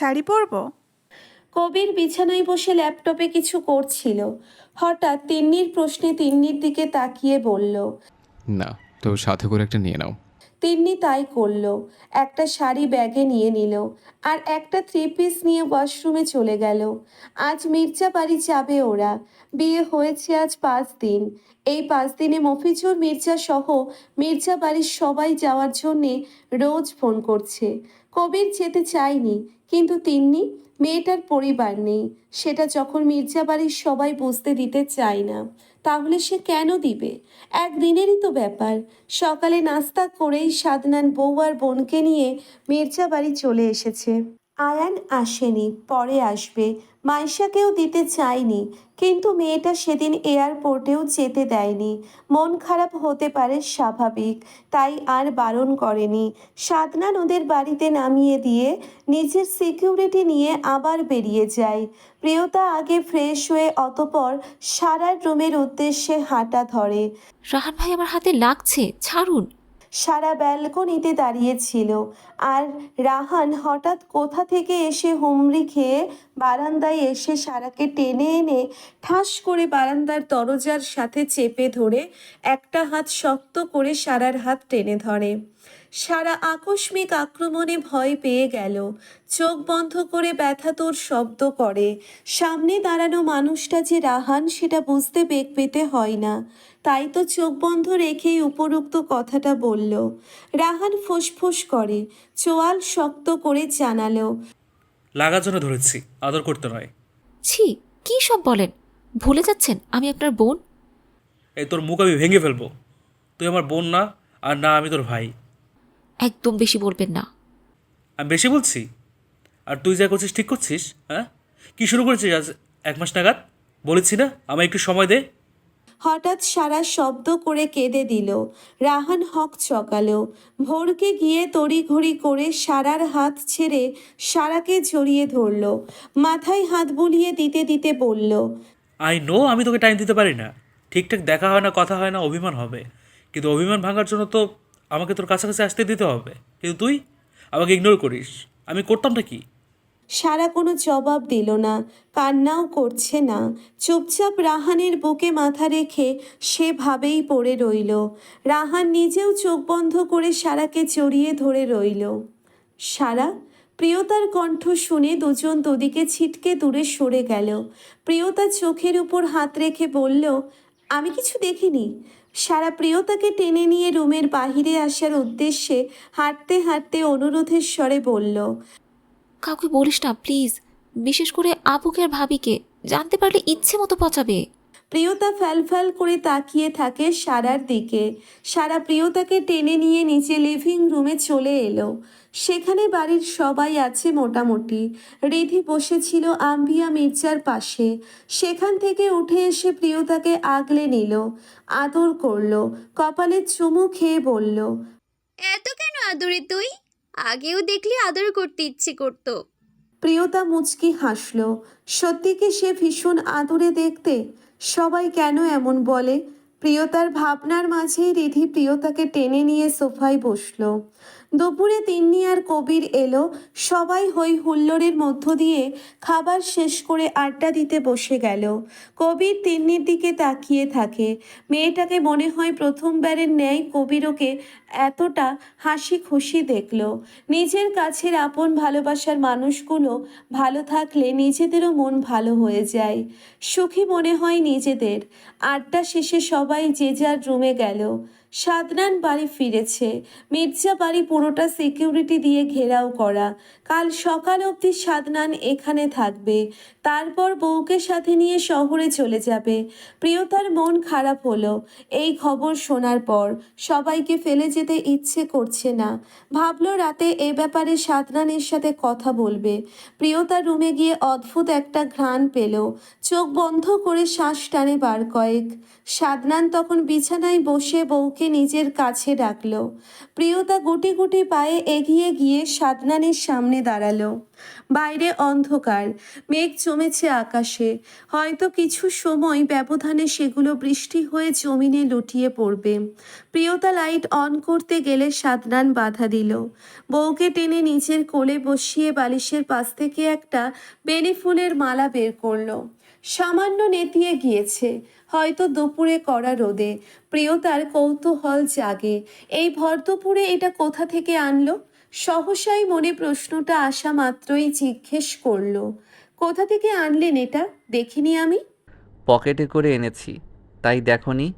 শাড়ি পরবো? কবির বিছানায় বসে ল্যাপটপে কিছু করছিল। হঠাৎ তিন্নির প্রশ্নে তিন্নির দিকে তাকিয়ে বলল না তো সাথে করে একটা নিয়ে নাও। তিন্নি তাই করল একটা শাড়ি ব্যাগে নিয়ে নিল আর একটা থ্রি পিস নিয়ে ওয়াশরুমে চলে গেল। আজ মির্জা বাড়ি যাবে ওরা বিয়ে হয়েছে আজ পাঁচ দিন। এই পাঁচ দিনে মফিজুর মির্জা সহ মির্জা বাড়ির সবাই যাওয়ার জন্যে রোজ ফোন করছে। কবির যেতে চায়নি, কিন্তু তিন্নি, মেয়েটার পরিবার নেই, সেটা যখন মির্জা বাড়ির সবাই বুঝতে দিতে চায় না, তাহলে সে কেন দিবে? একদিনেরই তো ব্যাপার। সকালে নাস্তা করেই সাদনান বউ আর বোনকে নিয়ে মির্জা বাড়ি চলে এসেছে। আয়ান আসেনি, পরে আসবে। মাইশাকেও দিতে চায়নি কিন্তু মেয়েটা সেদিন এয়ারপোর্টেও যেতে দেয়নি। মন খারাপ হতে পারে স্বাভাবিক, তাই আর বারণ করেনি। সাদনান ওদের বাড়িতে নামিয়ে দিয়ে নিজের সিকিউরিটি নিয়ে আবার বেরিয়ে যায়। প্রিয়তা আগে ফ্রেশ হয়ে অতপর সারার রুমের উদ্দেশ্যে হাঁটা ধরে। রাহান ভাই, আমার হাতে লাগছে, ছাড়ুন। সারা ব্যালকনিতে দাঁড়িয়েছিল। আর রাহান হঠাৎ কোথা থেকে এসে হুমড়ি খেয়ে বারান্দায় এসে সারাকে টেনে এনে ঠাস করে বারান্দার দরজার সাথে চেপে ধরে একটা হাত শক্ত করে সারার হাত টেনে ধরে। সারা আকস্মিক আক্রমণে ভয় পেয়ে গেল। চোখ বন্ধ করে ব্যথা তোর শব্দ করে। সামনে দাঁড়ানো মানুষটা যে রাহান সেটা বুঝতে বেগ পেতে হয় না। তাই তো চোখ বন্ধ রেখেই উপরোক্ত কথাটা বলল। রাহান ফুসফুস করে চোয়াল শক্ত করে জানালো লাগার জন্য ধরেছি আদর করতে নয়। ছি কি সব বলেন? ভুলে যাচ্ছেন আমি আপনার বোন? এই তোর মুখ আমি ভেঙে ফেলব। তুই আমার বোন না আর না আমি তোর ভাই। একদম বেশি বলবেন না। আমি বেশি বলছি? আর তুই যা করছিস ঠিক করছিস হ্যাঁ? কি শুরু করেছিস আজ? এক মাস নাগাদ? বলেছি না? আমায় একটু সময় দে। হঠাৎ সারা শব্দ করে কেঁদে দিল। রাহান হক চকালো। ভোরকে গিয়ে তড়িঘড়ি করে সারার হাত ছেড়ে সারাকে জড়িয়ে ধরল। মাথায় হাত বুলিয়ে দিতে দিতে বলল আই নো আমি তোকে টাইম দিতে পারি না। ঠিকঠাক দেখা হয় না কথা হয় না অভিমান হবে। কিন্তু অভিমান ভাঙার জন্য তো আমাকে তোর কাছাকাছি আসতে দিতে হবে। কিন্তু তুই আমাকে ইগনোর করিস। আমি করতামটা কি? সারা কোনো জবাব দিল না, কান্নাও করছে না। চুপচাপ রাহানের বুকে মাথা রেখে সেভাবেই পড়ে রইল। রাহান নিজেও চোখ বন্ধ করে সারাকে জড়িয়ে ধরে রইল। সারা, প্রিয়তার কণ্ঠ শুনে দুজন দুদিকে ছিটকে দূরে সরে গেল। প্রিয়তা চোখের উপর হাত রেখে বলল, আমি কিছু দেখিনি। সারা প্রিয়তাকে টেনে নিয়ে রুমের বাহিরে আসার উদ্দেশ্যে হাঁটতে হাঁটতে অনুরোধের স্বরে বলল, কাউকে বলিস না, প্লিজ। বিশেষ করে আপুকে আর ভাবিকে। জানতে পারলে ইচ্ছে মতো পচাবে। প্রিয়তা ফ্যালফ্যাল করে তাকিয়ে থাকে সারার দিকে। সারা প্রিয়তাকে টেনে নিয়ে নিচে লিভিং রুমে চলে এলো। সেখানে বাড়ির সবাই আছে মোটামুটি। রিধি বসেছিল আম্বিয়া মির্জার পাশে। সেখান থেকে উঠে এসে প্রিয়তাকে আগলে নিল আদর করল কপালে চুমু খেয়ে বলল এত কেন আদরে তুই? আগেও দেখলে আদর করতে ইচ্ছে করতো। প্রিয়তা মুচকি হাসল সত্যি কি সে ভীষণ আদরে দেখতে? সবাই কেন এমন বলে? প্রিয়তার ভাবনার মাঝেই রিধি প্রিয়তাকে টেনে নিয়ে সোফায় বসল। দুপুরে তিন্নি আর কবির এলো। সবাই হই হুল্লোড়ের মধ্য দিয়ে খাবার শেষ করে আড্ডা দিতে বসে গেল। কবির তিন্নির দিকে তাকিয়ে থাকে। মেয়েটাকে মনে হয় প্রথমবারের ন্যায় কবির ওকে এতটা হাসি খুশি দেখল। নিজের কাছের আপন ভালোবাসার মানুষগুলো ভালো থাকলে নিজেদেরও মন ভালো হয়ে যায়। সুখী মনে হয় নিজেদের। আড্ডা শেষে সবাই যে যার রুমে গেল। সাদনান বাড়ি ফিরেছে। মির্জা বাড়ি পুরোটা সিকিউরিটি দিয়ে ঘেরাও করা। কাল সকাল অবধি সাদনান এখানে থাকবে। তারপর বউকে সাথে নিয়ে শহরে চলে যাবে। প্রিয়তার মন খারাপ হলো। এই খবর শোনার পর সবাইকে ফেলে যেতে ইচ্ছে করছে না। ভাবলো রাতে এ ব্যাপারে সাদনানের সাথে কথা বলবে। প্রিয়তা রুমে গিয়ে অদ্ভুত একটা ঘ্রাণ পেল। চোখ বন্ধ করে শ্বাস টানে বার কয়েক। সাদনান তখন বিছানায় বসে বউকে নিজের কাছে ডাকলো। প্রিয়তা গুটি গুটি পায়ে এগিয়ে গিয়ে সাদনানের সামনে দাঁড়াল। বাইরে অন্ধকার, মেঘ জমেছে আকাশে। হয়তো কিছু সময় ব্যবধানে সেগুলো বৃষ্টি হয়ে জমিনে লুটিয়ে পড়বে। প্রিয়তা লাইট অন করতে গেলে সাদনান বাধা দিল। বউকে টেনে নিচের কোলে বসিয়ে বালিশের পাশ থেকে একটা বেলি ফুলের মালা বের করল। সামান্য নেতিয়ে গিয়েছে, হয়তো দুপুরে করা রোদে। প্রিয়তার কৌতূহল জাগে। এই ভর এটা কোথা থেকে আনলো? সহসাই মনে প্রশ্নটা আসা মাত্রই জিজ্ঞেস করল কোথা থেকে আনলেন এটা? দেখিনি আমি? পকেটে করে এনেছি তাই দেখনি।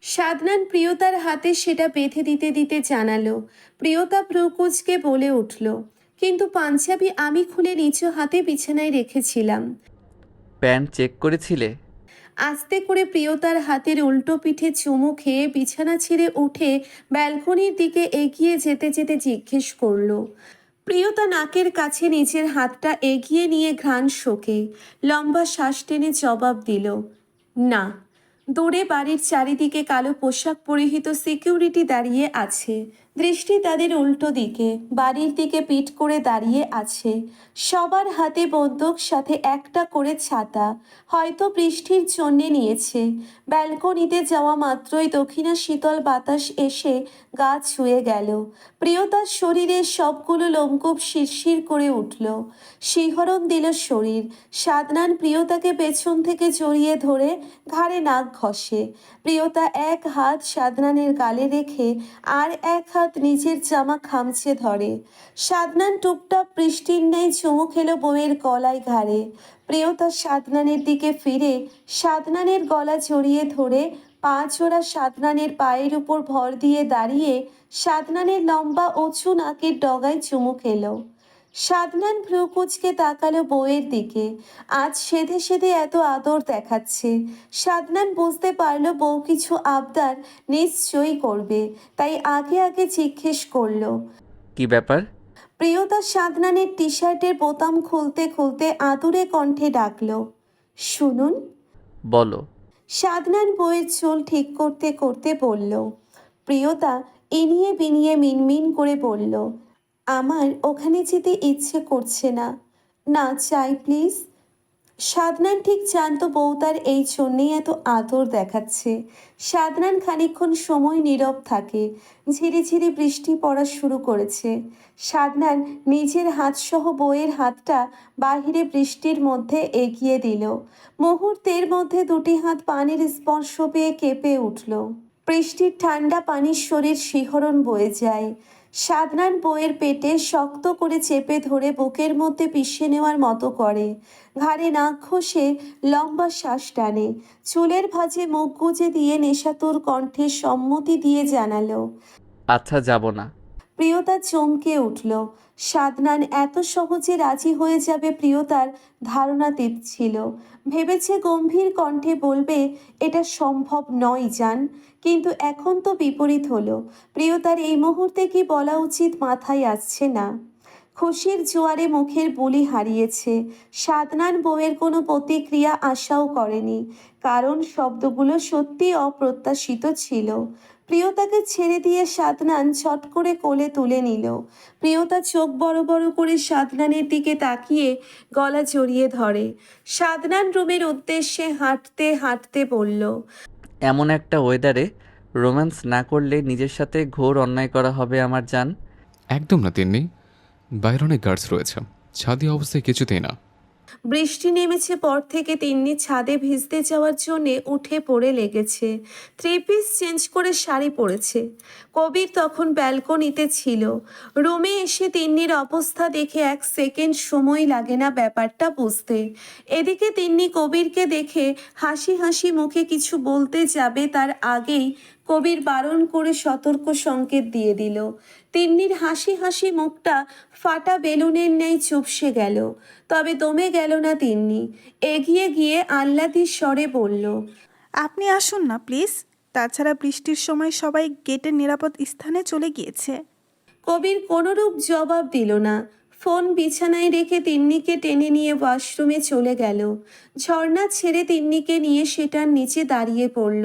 সাদনান প্রিয়তার হাতে সেটা বেঁধে দিতে দিতে জানালো। প্রিয়তা প্রকুচকে বলে উঠল কিন্তু পাঞ্জাবি আমি খুলে নিচু হাতে বিছানায় রেখেছিলাম। প্যান্ট চেক করেছিলে? আস্তে করে প্রিয়তার হাতের উল্টো পিঠে চুমু খেয়ে বিছানা ছেড়ে উঠে ব্যালকনির দিকে এগিয়ে যেতে যেতে জিজ্ঞেস করল, প্রিয়তা নাকের কাছে নিজের হাতটা এগিয়ে নিয়ে ঘ্রাণ শোকে। লম্বা শ্বাস টেনে জবাব দিল, না। দূরে বাড়ির চারিদিকে কালো পোশাক পরিহিত সিকিউরিটি দাঁড়িয়ে আছে। দৃষ্টি তাদের উল্টো দিকে, বাড়ির দিকে পিঠ করে দাঁড়িয়ে আছে। সবার হাতে বন্দুক, সাথে একটা করে ছাতা। হয়তো বৃষ্টির জন্যে নিয়েছে। ব্যালকনিতে যাওয়া মাত্রই দক্ষিণা শীতল বাতাস এসে গা ছুঁয়ে গেল। প্রিয়তার শরীরে সবগুলো লোমকূপ শিরশির করে উঠল। শিহরণ দিল শরীর। সাদনান প্রিয়তাকে পেছন থেকে জড়িয়ে ধরে ঘাড়ে নাক ঘষে। প্রিয়তা এক হাত সাদনানের গালে রেখে আর এক হাত নিজের জামা খামছে ধরে। সাদনান টুপটাপ পৃষ্টির ন্যায় চুমু খেলো বউয়ের গলায় ঘাড়ে। প্রিয়তা সাদনানের দিকে ফিরে সাদনানের গলা জড়িয়ে ধরে, পা জোড়া সাদনানের পায়ের উপর ভর দিয়ে দাঁড়িয়ে সাদনানের লম্বা উঁচু নাকের ডগায় চুমু খেলো। সাদনান ভ্রুকুচকে তাকালো বউয়ের দিকে। আজ সেধে সেধে এত আদর দেখাচ্ছে। সাদনান বুঝতে পারল বউ কিছু আবদার নিশ্চয়ই করবে তাই আগে আগে জিজ্ঞেস করল। কি ব্যাপার? প্রিয়তা সাদনানের টি শার্টের বোতাম খুলতে খুলতে আদুরে কণ্ঠে ডাকলো শুনুন। বলো। সাদনান বইয়ের চুল ঠিক করতে করতে বলল প্রিয়তা ইনিয়ে বিনিয়ে মিনমিন করে বলল আমার ওখানে যেতে ইচ্ছে করছে না। না, চাই, প্লিজ। সাদনান ঠিক জানতো বউ তার এই জন্যেই এত আদর দেখাচ্ছে। সাদনান খানিকক্ষণ সময় নীরব থাকে। ঝিরি ঝিরি বৃষ্টি পড়া শুরু করেছে। সাদনান নিজের হাতসহ বইয়ের হাতটা বাহিরে বৃষ্টির মধ্যে এগিয়ে দিল। মুহূর্তের মধ্যে দুটি হাত পানির স্পর্শ পেয়ে কেঁপে উঠল। বৃষ্টির ঠান্ডা পানির শরীর শিহরণ বয়ে যায়। সাদনান বইয়ের পেটে শক্ত করে চেপে ধরে বুকের মধ্যে পিষে নেওয়ার মতো করে। ঘাড়ে নাক খসে লম্বা শ্বাস টানে। চুলের ভাঁজে মুখ গুজে দিয়ে নেশাতুর কণ্ঠে সম্মতি দিয়ে জানালো। আচ্ছা যাব না। প্রিয়তা চমকে উঠল। সাদনান এত সহজে রাজি হয়ে যাবে প্রিয়তার ধারণাতীত ছিল। ভেবেছে গম্ভীর কণ্ঠে বলবে, এটা সম্ভব নয় জান। কিন্তু এখন তো বিপরীত হলো। প্রিয়তার এই মুহূর্তে কি বলা উচিত মাথায় আসছে না। খুশির জোয়ারে মুখের বুলি হারিয়েছে। সাদনান বউয়ের কোনো প্রতিক্রিয়া আশাও করেনি। কারণ শব্দগুলো সত্যি অপ্রত্যাশিত ছিল। প্রিয়তাকে ছেড়ে দিয়ে সাদনান ছট করে কোলে তুলে নিল। প্রিয়তা চোখ বড় বড় করে সাতনানের দিকে তাকিয়ে গলা জড়িয়ে ধরে। সাতনান রুমের উদ্দেশ্যে হাঁটতে হাঁটতে বলল এমন একটা ওয়েদারে রোম্যান্স না করলে নিজের সাথে ঘোর অন্যায় করা হবে আমার জান? একদম না তিন্নি। বাইরে অনেক গার্ডস রয়েছে। ছাদি অবস্থায় কিছুতেই না। বৃষ্টি নেমেছে পর থেকে তিন্নি ছাদে ভিজতে যাওয়ার জন্য উঠে পড়ে লেগেছে। থ্রি পিস চেঞ্জ করে শাড়ি পরেছে। কবির তখন ব্যালকনিতে ছিল। রুমে এসে তিন্নির অবস্থা দেখে এক সেকেন্ড সময় লাগে না ব্যাপারটা বুঝতে। এদিকে তিন্নি কবিরকে দেখে হাসি হাসি মুখে কিছু বলতে যাবে তার আগেই কবির বারণ করে সতর্ক সংকেত দিয়ে দিল। তিন্নির হাসি হাসি মুখটা ফাটা বেলুনের ন্যায় চুপসে গেল। তবে দমে গেল না তিন্নি। এগিয়ে গিয়ে আহ্লাদির স্বরে বলল আপনি আসুন না প্লিজ। তাছাড়া বৃষ্টির সময় সবাই গেটের নিরাপদ স্থানে চলে গিয়েছে। কবির কোনোরূপ জবাব দিল না। ফোন বিছানায় রেখে তিন্নিকে টেনে নিয়ে ওয়াশরুমে চলে গেল। ঝর্ণা ছেড়ে তিন্নিকে নিয়ে সেটার নিচে দাঁড়িয়ে পড়ল।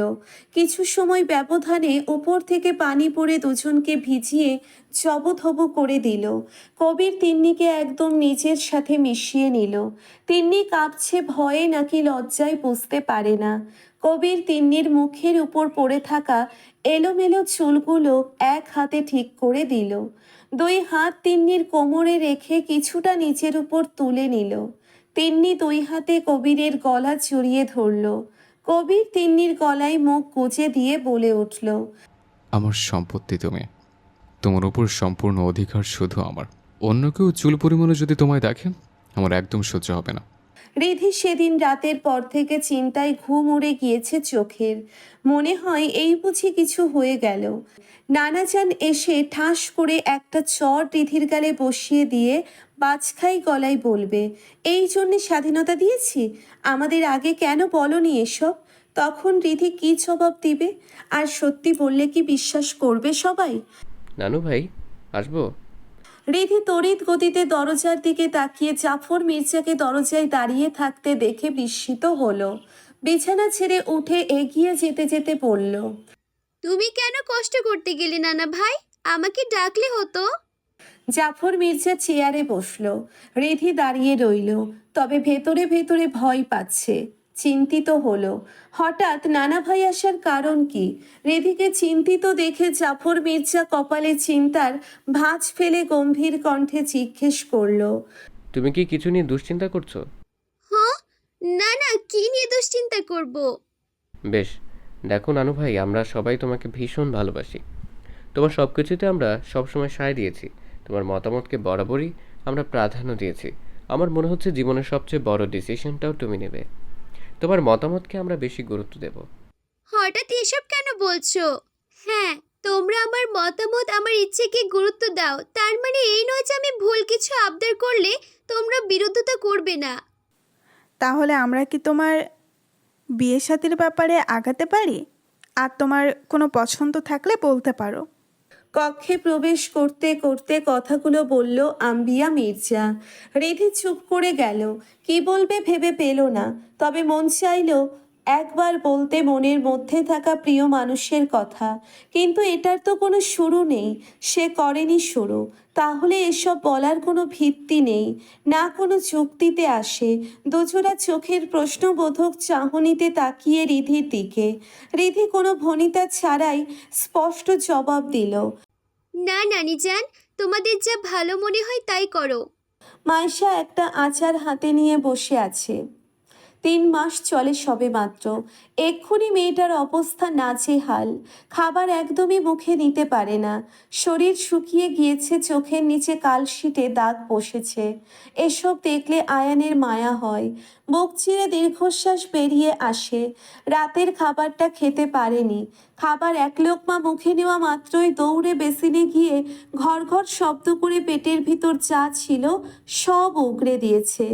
কিছু সময় ব্যবধানে উপর থেকে পানি পড়ে দুজনকে ভিজিয়ে জবথবু করে দিল। কবির তিন্নিকে একদম নিজের সাথে মিশিয়ে নিল। তিন্নি কাঁপছে ভয়ে নাকি লজ্জায় বুঝতে পারে না। কবির তিন্নির মুখের উপর পড়ে থাকা এলোমেলো চুলগুলো এক হাতে ঠিক করে দিল। দুই হাত তিন্নির কোমরে রেখে কিছুটা নিচের উপর তুলে নিল। তিন্নি দুই হাতে কবিরের গলা চড়িয়ে ধরল। কবির তিন্নির গলায় মুখ কুচে দিয়ে বলে উঠল, আমার সম্পত্তি তুমি। তোমার উপর সম্পূর্ণ অধিকার শুধু আমার। অন্য কেউ চুল পরিমাণে যদি তোমায় দেখে, আমার একদম সহ্য হবে না। রিধি সেদিন রাতের পর থেকে চিন্তায় ঘুম উড়ে গিয়েছে চোখের। মনে হয় এই বুঝি কিছু হয়ে গেল। নানাজান এসে ঠাস করে একটা চর রিধির গালে বসিয়ে দিয়ে বাজখাই গলায় বলবে, এই জন্যে স্বাধীনতা দিয়েছি? আমাদের আগে কেন বলনি এসব? তখন রিধি কি জবাব দিবে? আর সত্যি বললে কি বিশ্বাস করবে সবাই? নানু ভাই, আসব? রিধি তড়িৎ গতিতে দরজার দিকে তাকিয়ে জাফর মির্জাকে দরজায় দাঁড়িয়ে থাকতে দেখে বিস্মিত হলো। বিছানা ছেড়ে উঠে এগিয়ে যেতে যেতে বলল তুমি কেন কষ্ট করতে গেলে নানা ভাই? আমাকে ডাকলে হতো? জাফর মির্জা চেয়ারে বসল। রেধি দাঁড়িয়ে রইল তবে ভেতরে ভেতরে ভয় পাচ্ছে। চিন্তিত হলো। হঠাৎ নানা ভাই আসার কারণ কি? রিধিকে চিন্তিত দেখে জাফর মির্জা কপালে চিন্তার ভাঁজ ফেলে গম্ভীর কণ্ঠে জিজ্ঞেস করল তুমি কি কিছু নিয়ে দুশ্চিন্তা করছ? হ্যাঁ না না কি নিয়ে দুশ্চিন্তা করব? বেশ দেখো নানু ভাই আমরা সবাই তোমাকে ভীষণ ভালোবাসি। তোমার সব কিছুতে আমরা সবসময় সায় দিয়েছি। তোমার মতামতকে বরাবরই আমরা প্রাধান্য দিয়েছি। আমার মনে হচ্ছে জীবনের সবচেয়ে বড় ডিসিশনটাও তুমি নেবে। তোমার মতামতকে আমরা বেশি গুরুত্ব দেব। হঠাৎ এসব কেন বলছো? হ্যাঁ তোমরা আমার মতামত আমার ইচ্ছেকে গুরুত্ব দাও। তার মানে এই নয় যে আমি ভুল কিছু আবদার করলে তোমরা বিরুদ্ধতা করবে না। তাহলে আমরা কি তোমার বিয়ে সাথীর ব্যাপারে আগাতে পারি? আর তোমার কোনো পছন্দ থাকলে বলতে পারো। কক্ষে প্রবেশ করতে করতে কথাগুলো বলল আম্বিয়া মির্জা। রিধি চুপ করে গেল। কি বলবে ভেবে পেল না। তবে মন চাইল একবার বলতে মনের মধ্যে থাকা প্রিয় মানুষের কথা। কিন্তু এটার তো কোনো শুরু নেই। সে করেনি শুরু। তাহলে এসব বলার কোনো ভিত্তি নেই। না কোনো চুক্তিতে আসে। দুজোড়া চোখের প্রশ্নবোধক চাহনিতে তাকিয়ে রিধির দিকে। রিধি কোনো ভনিতা ছাড়াই স্পষ্ট জবাব দিল। না নানি যান তোমাদের যা ভালো মনে হয় তাই করো। মাইশা একটা আচার হাতে নিয়ে বসে আছে। তিন মাস চলে সবে মাত্র। এক্ষুনি মেয়েটার অবস্থা নাজেহাল। খাবার একদমই মুখে নিতে পারে না। শরীর শুকিয়ে গিয়েছে, চোখের নিচে কালশিটে দাগ বসেছে। এসব দেখলে আয়ানের মায়া হয়। বুক চিরে দীর্ঘশ্বাস বেরিয়ে আসে। রাতের খাবারটা খেতে পারেনি। খাবার এক লোকমা মুখে নেওয়া মাত্রই দৌড়ে বেসিনে গিয়ে ঘর ঘর শব্দ করে পেটের ভিতর যা ছিল সব উগড়ে দিয়েছে।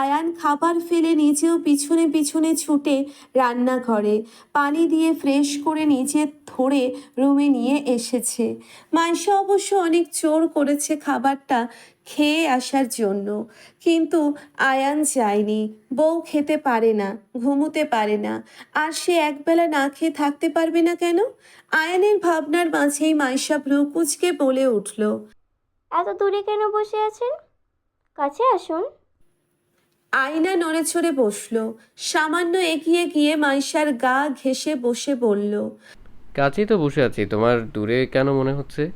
আয়ান খাবার ফেলে নিজেও পিছনে পিছনে ছুটে রান্নাঘরে। পানি দিয়ে ফ্রেশ করে নিজে ধরে রুমে নিয়ে এসেছে। মাইশা অবশ্য অনেক জোর করেছে খাবারটা খেয়ে আসার জন্য। কিন্তু আয়ান যায়নি। বউ খেতে পারে না ঘুমোতে পারে না। আর সে একবেলা না খেয়ে থাকতে পারবে না কেন? আয়ানের ভাবনার মাঝেই মাইশা ভ্রুকুচকে বলে উঠল এত দূরে কেন বসে আছেন? কাছে আসুন। আয়না নড়ে চড়ে বসল। সামান্য এগিয়ে গিয়ে মাইশার গা ঘেঁষে বসে বলল কাছেই তো বসে আছি তোমার দূরে কেন মনে হচ্ছে?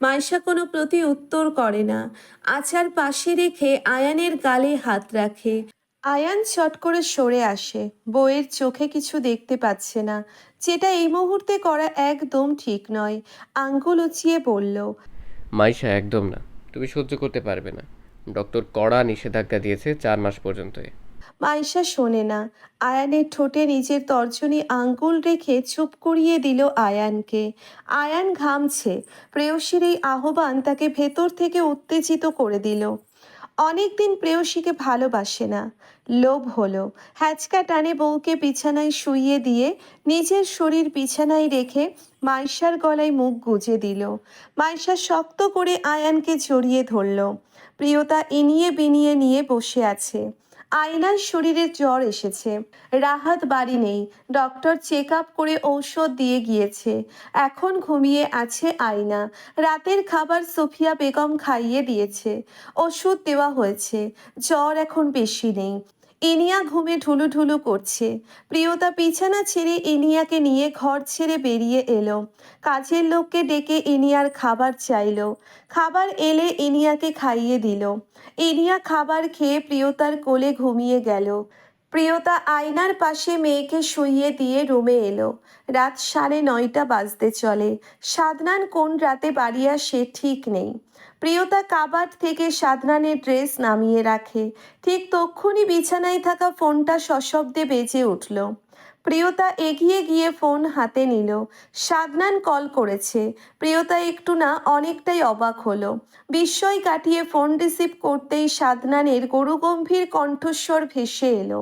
মাইশা কোনো প্রতি উত্তর করে না। আচার পাশে রেখে আয়ানের গালে হাত রাখে। আয়ান চট করে সরে আসে বইয়ের চোখে কিছু দেখতে পাচ্ছে না। যেটা এই মুহূর্তে করা একদম ঠিক নয় আঙ্গুল উঁচিয়ে বলল মাইশা একদম না। তুমি সহ্য করতে পারবে না। ডক্টর কড়া নিষেধাজ্ঞা দিয়েছে চার মাস পর্যন্ত মাইশা শোনে না। আয়ানের ঠোঁটে নিজের তর্জনী আঙ্গুল রেখে চুপ করিয়ে দিল আয়ানকে। আয়ান ঘামছে। প্রেয়সীর এই আহ্বান তাকে ভেতর থেকে উত্তেজিত করে দিল। অনেকদিন প্রেয়সীকে ভালোবাসে না। লোভ হলো। হ্যাচকা টানে বউকে বিছানায় শুইয়ে দিয়ে নিজের শরীর বিছানায় রেখে মাইশার গলায় মুখ গুজে দিল। মাইশা শক্ত করে আয়ানকে জড়িয়ে ধরল। প্রিয়তা ইনিয়ে বিনিয়ে নিয়ে বসে আছে। আয়নার শরীরে জ্বর এসেছে। রাহাত বাড়ি নেই। ডক্টর চেক আপ করে ঔষধ দিয়ে গিয়েছে। এখন ঘুমিয়ে আছে আয়না। রাতের খাবার সোফিয়া বেগম খাইয়ে দিয়েছে। ওষুধ দেওয়া হয়েছে। জ্বর এখন বেশি নেই। ইনিয়া ঘুমে ঢুলু ঢুলু করছে। প্রিয়তা বিছানা ছেড়ে ইনিয়াকে নিয়ে ঘর ছেড়ে বেরিয়ে এলো। কাজের লোককে ডেকে ইনিয়ার খাবার চাইলো। খাবার এলে ইনিয়াকে খাইয়ে দিল। ইনিয়া খাবার খেয়ে প্রিয়তার কোলে ঘুমিয়ে গেল। প্রিয়তা আয়নার পাশে মেয়েকে শুইয়ে দিয়ে রুমে এলো। রাত সাড়ে নয়টা বাজতে চলে। সাদনান কোন রাতে বাড়ি আসে ঠিক নেই। প্রিয়তা কাবাট থেকে সাদনানের ড্রেস নামিয়ে রাখে। ঠিক তক্ষুনি বিছানায় থাকা ফোনটা সশব্দে বেজে উঠল। প্রিয়তা এগিয়ে গিয়ে ফোন হাতে নিল। সাদনান কল করেছে। প্রিয়তা একটু না অনেকটাই অবাক হলো। বিস্ময় কাটিয়ে ফোন রিসিভ করতেই সাদনানের গরুগম্ভীর কণ্ঠস্বর ভেসে এলো।